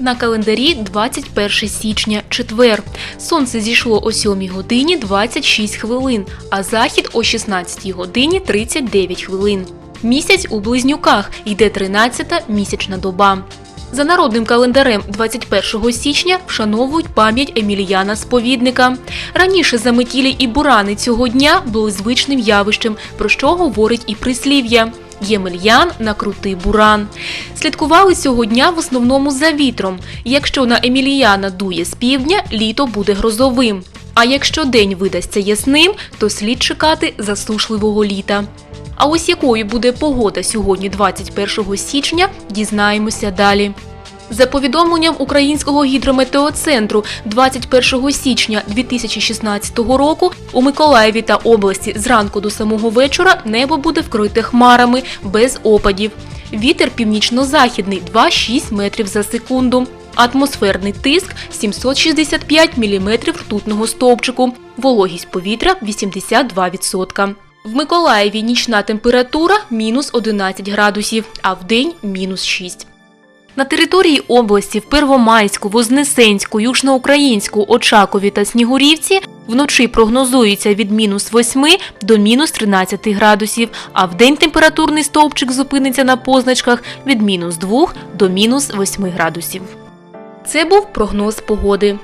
На календарі 21 січня, четвер. Сонце зійшло о 7 годині 26 хвилин, а захід о 16 годині 39 хвилин. Місяць у близнюках йде 13-та місячна доба. За народним календарем 21 січня вшановують пам'ять Еміліяна Сповідника. Раніше заметілі і бурани цього дня були звичним явищем, про що говорить і прислів'я. Ємельян на крутий буран. Слідкували цього дня в основному за вітром. Якщо на Еміліяна дує з півдня, літо буде грозовим. А якщо день видасться ясним, то слід чекати засушливого літа. А ось якою буде погода сьогодні, 21 січня, дізнаємося далі. За повідомленням Українського гідрометеоцентру, 21 січня 2016 року у Миколаєві та області зранку до самого вечора небо буде вкрите хмарами без опадів. Вітер північно-західний 2,6 метрів за секунду. Атмосферний тиск 765 мм ртутного стовпчику. Вологість повітря 82%. В Миколаєві нічна температура мінус 11 градусів, а вдень мінус 6. На території області в Первомайську, Вознесенську, Южноукраїнську, Очакові та Снігурівці вночі прогнозується від мінус 8 до мінус 13 градусів, а вдень температурний стовпчик зупиниться на позначках від мінус 2 до мінус 8 градусів. Це був прогноз погоди.